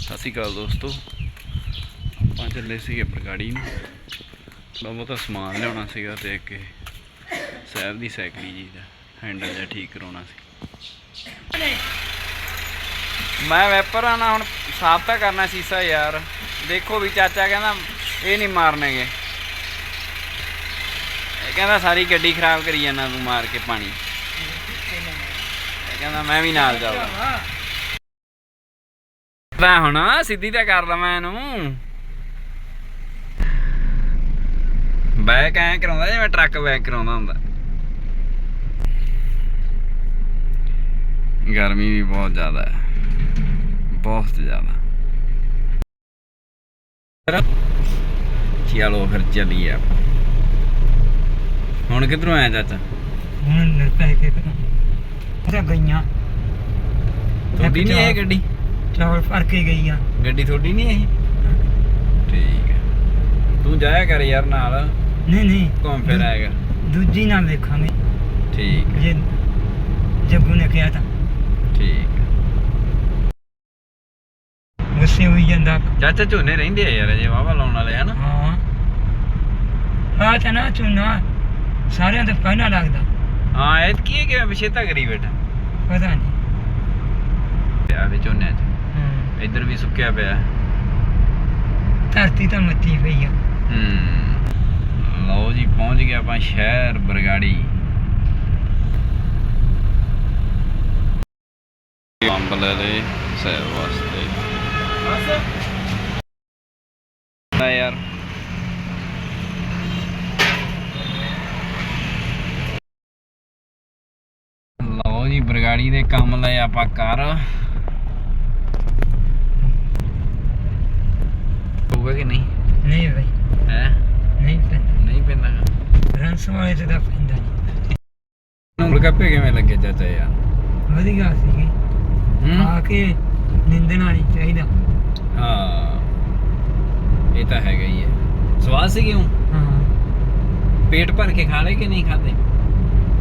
ਸਤਿ ਸ਼੍ਰੀ ਅਕਾਲ ਦੋਸਤੋ। ਆਪਾਂ ਚੱਲੇ ਸੀਗੇ ਬਰਗਾੜੀ ਨੂੰ। ਥੋੜਾ ਬਹੁਤਾ ਸਮਾਨ ਲਿਆਉਣਾ ਸੀਗਾ ਤੇ ਇੱਕ ਇਹ ਦੀ ਸਾਈਕਲੀ ਜੀ ਦਾ ਹੈਂਡਲ ਜਿਹਾ ਠੀਕ ਕਰਾਉਣਾ ਸੀ। ਮੈਂ ਵੈਪਰ ਆ ਨਾ, ਹੁਣ ਸਾਫ਼ ਤਾਂ ਕਰਨਾ ਸੀਸਾ ਯਾਰ। ਦੇਖੋ ਵੀ ਚਾਚਾ ਕਹਿੰਦਾ ਇਹ ਨਹੀਂ ਮਾਰਨਗੇ। ਇਹ ਕਹਿੰਦਾ ਸਾਰੀ ਗੱਡੀ ਖਰਾਬ ਕਰੀ ਜਾਂਦਾ ਤੂੰ ਮਾਰ ਕੇ ਪਾਣੀ। ਕਹਿੰਦਾ ਮੈਂ ਵੀ ਨਾਲ ਜਾਊਂਗਾ। ਤਾਂ ਹੁਣ ਸਿੱਧੀ ਤਾਂ ਕਰ ਲਵਾਂ ਇਹਨੂੰ। ਬੈਕ ਐ ਕਰਾਉਂਦਾ ਜਿਵੇਂ ਟਰੱਕ ਬੈਕ ਕਰਾਉਂਦਾ ਹੁੰਦਾ। ਗਰਮੀ ਵੀ ਬਹੁਤ ਜ਼ਿਆਦਾ ਹੈ। ਬਹੁਤ ਜ਼ਿਆਦਾ। ਚਲੋ ਫਿਰ ਚੱਲੀਏ ਹੁਣ ਕਿੱਧਰੋਂ ਆਇਆ ਚਾਚਾ? ਹੁਣ ਪੈ ਕੇ ਤਾਂ ਗਈਆਂ। ਤੁਹਾਡੀ ਨਹੀਂ ਇਹ ਗੱਡੀ? ਚਾਵਲ ਭਰ ਕੇ ਗਈਆਂ। ਗੱਡੀ ਤੁਹਾਡੀ ਨਹੀਂ ਇਹ? ਠੀਕ ਹੈ। ਤੂੰ ਜਾਇਆ ਕਰ ਯਾਰ ਨਾਲ। ਨਹੀਂ ਨਹੀਂ। ਘੁੰਮ ਫਿਰ ਆਏਗਾ। ਦੂਜੀ ਨਾ ਵੇਖਾਂਗੇ। ਠੀਕ ਹੈ। ਜੇ ਜੱਗੂ ਨੇ ਕਿਹਾ ਤਾਂ। ਠੀਕ ਗੁੱਸੇ ਹੋਈ ਜਾਂਦਾ। ਚਾਚਾ ਝੋਨੇ ਰਹਿੰਦੇ ਆ ਯਾਰ ਅਜੇ ਵਾਵਾ ਲਾਉਣ ਵਾਲੇ ਹਨ? ਹਾਂ। ਹਾਂ ਤਾਂ ਨਾ ਚੁਣਾ ਸਾਰਿਆਂ ਤੋਂ ਪਹਿਲਾਂ ਲੱਗਦਾ। ਹਾਂ ਇਹ ਕੀ ਹੈ ਕਿ ਵਿਸ਼ੇਤਾ ਕਰੀ ਬੈਠਾ। ਪਤਾ ਨਹੀਂ। ਪਿਆ ਵਿੱਚ ਝੋਨਿਆਂ 'ਚ। ਇੱਧਰ ਵੀ ਸੁੱਕਿਆ ਪਿਆ। ਧਰਤੀ ਤਾਂ ਮੱਤੀ ਪਈ ਆ। ਹੂੰ। ਲਓ ਜੀ ਪਹੁੰਚ ਗਏ ਆਪਾਂ ਸ਼ਹਿਰ ਬਰਗਾੜੀ। ਅੰਬ ਲੈ ਵਾਸਤੇ। ਨਾ ਯਾਰ। ਲਓ ਜੀ ਬਰਗਾੜੀ ਦੇ ਕੰਮ ਲਏ ਆਪਾਂ ਕਰ ਕਿ ਨਹੀਂ? ਨਹੀਂ ਬਈ। ਹੈ? ਨਹੀਂ ਪੈਂਦਾ। ਨਹੀਂ ਪੈਂਦਾ ਰੰਸ ਵਾਲੇ ਤੇ ਤਾਂ ਪੈਂਦਾ ਨਹੀਂ। ਹੁਣ ਗੱਪੇ ਕਿਵੇਂ ਲੱਗੇ ਚਾਚਾ ਯਾਰ ਵਧੀਆ ਸੀਗੀ। ਹੂੰ? ਆ ਕੇ ਨਿੰਦਣਾ ਨਹੀਂ ਚਾਹੀਦਾ। ਹਾਂ। ਇਹ ਤਾਂ ਹੈਗਾ ਹੀ ਹੈ। ਸਵਾਦ ਸੀ ਕਿਉਂ? ਹਾਂ। ਪੇਟ ਭਰ ਕੇ ਖਾ ਲਏ ਕਿ ਨਹੀਂ ਖਾਦੇ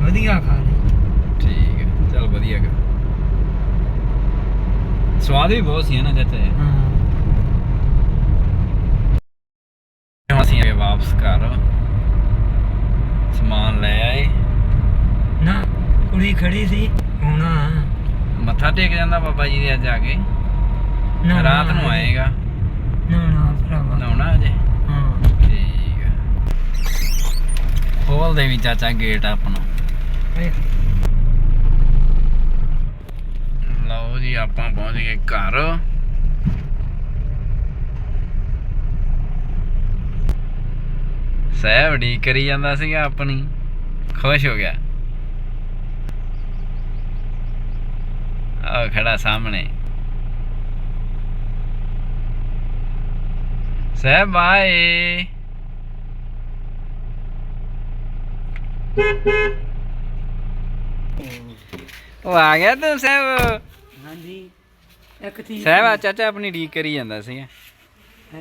ਵਧੀਆ ਖਾ ਲਈ ਠੀਕ ਹੈ। ਚਲ ਵਧੀਆ ਕਰ ਸਵਾਦ ਵੀ ਬਹੁਤ ਸੀ ਨਾ ਚਾਚਾ। ਹਾਂ। ਅਸੀਂ ਆ ਗਏ ਵਾਪਸ ਘਰ। ਸਮਾਨ ਲੈ ਆਏ। ਨਾ ਕੁੜੀ ਖੜੀ ਸੀ ਹੋਣਾ ਮੱਥਾ ਟੇਕ ਜਾਂਦਾ ਬਾਬਾ ਜੀ ਦੇ ਅੱਜ ਆ ਕੇ। ਨਾ ਰਾਤ ਨੂੰ ਆਏਗਾ। ਨਾ ਨਾ ਭਰਾਵਾ। ਨਹਾਉਣਾ ਅਜੇ? ਹਾਂ। ਠੀਕ ਹੈ ਖੋਲ ਦੇ ਵੀ ਚਾਚਾ ਗੇਟ ਆਪਣਾ। ਲਓ ਜੀ ਆਪਾਂ ਪਹੁੰਚ ਗਏ ਘਰ। ਸਹਿਬ ਡੀ ਕਰੀ ਜਾਂਦਾ ਸੀਗਾ ਆਪਣੀ। ਖੁਸ਼ ਹੋ ਗਿਆ। ਆ ਖੜਾ ਸਾਹਮਣੇ। ਸਹਿਬ ਬਾਏ ਉਹ ਆ ਗਿਆ ਤੂੰ ਸਹਿਬ। ਹਾਂਜੀ। ਇੱਕ ਥੀ ਸਹਿਬ ਆ ਚਾਚਾ ਆਪਣੀ ਡੀਕ ਕਰੀ ਜਾਂਦਾ ਸੀਗਾ।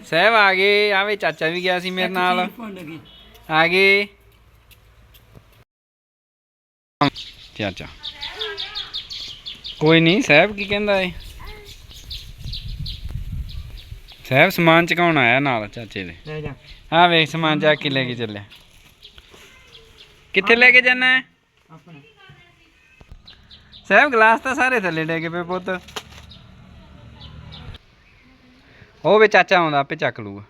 ਸਹਿਬ ਆ ਗਏ ਆਵੇ ਚਾਚਾ ਵੀ ਗਿਆ ਸੀ ਮੇਰੇ ਨਾਲ। ਆ ਗਏ। ਚਾਚਾ। ਕੋਈ ਨਹੀਂ ਸਹਿਬ ਕੀ ਕਹਿੰਦਾ ਏ? ਸਹਿਬ ਸਮਾਨ ਚਕਾਉਣ ਆਇਆ ਨਾਲ ਚਾਚੇ ਦੇ। ਲੈ ਜਾ। ਆ ਵੇਖ ਸਮਾਨ ਜਾ ਕੇ ਲੈ ਕੇ ਚੱਲਿਆ। ਕਿੱਥੇ ਲੈ ਕੇ ਜਾਣਾ ਹੈ ਆਪਣਾ। ਸਹਿਬ ਗਲਾਸ ਤਾਂ ਸਾਰੇ ਥੱਲੇ ਡੇਗੇ ਪਏ ਪੁੱਤ। ਉਹ ਵੇ ਚਾਚਾ ਆਉਂਦਾ ਆਪੇ ਚੱਕ ਲੂਗਾ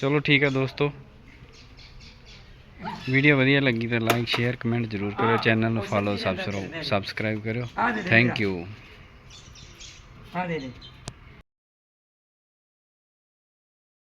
ਚਲੋ ਠੀਕ ਆ ਦੋਸਤੋ। ਵੀਡੀਓ ਵਧੀਆ ਲੱਗੀ ਤਾਂ ਲਾਈਕ ਸ਼ੇਅਰ ਕਮੈਂਟ ਜ਼ਰੂਰ ਕਰਿਓ। ਚੈਨਲ ਨੂੰ ਫੋਲੋ ਸਬਸਕ੍ਰਾਈਬ ਕਰਿਓ। ਥੈਂਕ ਯੂ ਆ ਦੇ ਦੇ।